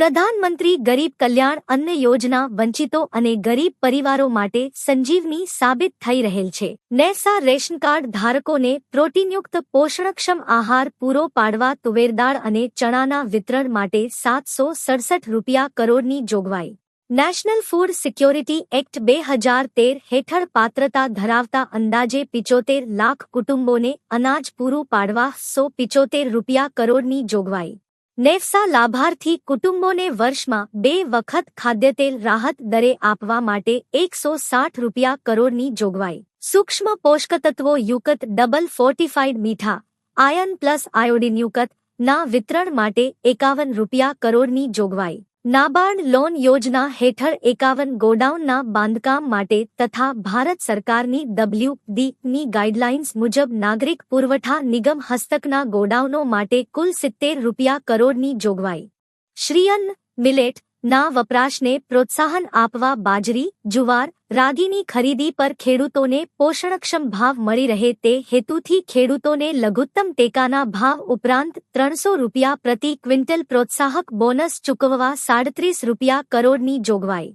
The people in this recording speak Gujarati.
પ્રધાનમંત્રી ગરીબ કલ્યાણ અન્ન યોજના વંચિતો અને ગરીબ પરિવારો માટે સંજીવની સાબિત થઈ રહેલ છે. નેસા રેશન કાર્ડ ધારકોને પ્રોટીનયુક્ત પોષણક્ષમ આહાર પૂરો પાડવા તુવેરદાળ અને ચણાના વિતરણ માટે સાતસો સડસઠ રૂપિયા કરોડની જોગવાઈ. નેશનલ ફૂડ સિક્યોરિટી એક્ટ બે હજાર તેર હેઠળ પાત્રતા ધરાવતા અંદાજે પિચોતેર લાખ કુટુંબોને અનાજ પૂરું પાડવા સો પિચોતેર રૂપિયા કરોડની જોગવાઈ. નેફસા લાભાર્થી કુટુંબોને વર્ષમાં બે વખત ખાદ્યતેલ રાહત દરે આપવા માટે એકસો સાઠ રૂપિયા કરોડની જોગવાઈ. સૂક્ષ્મ પોષકતત્વો યુકત ડબલ ફોર્ટિફાઈડ મીઠા, આયન પ્લસ આયોડિન યુકત, ના વિતરણ માટે એકાવન રૂપિયા કરોડની જોગવાઈ. નાબાર્ડ લોન યોજના હેઠળ એકાવન ગોડાઉનના બાંધકામ માટે તથા ભારત સરકારની ડબલ્યુ ની ગાઈડલાઇન્સ મુજબ નાગરિક પુરવઠા નિગમ હસ્તકના ગોડાઉનો માટે કુલ સિત્તેર રૂપિયા કરોડની જોગવાઈ. શ્રીયન મિલેટ ના વપરાશને પ્રોત્સાહન આપવા બાજરી, જુવાર, રાગીની ખરીદી પર ખેડૂતોને પોષણક્ષમ ભાવ મળી રહે તે હેતુથી ખેડૂતોને લઘુત્તમ ટેકાના ભાવ ઉપરાંત ત્રણસો રૂપિયા પ્રતિ ક્વિન્ટલ પ્રોત્સાહક બોનસ ચૂકવવા સાડત્રીસ રૂપિયા કરોડની જોગવાઈ.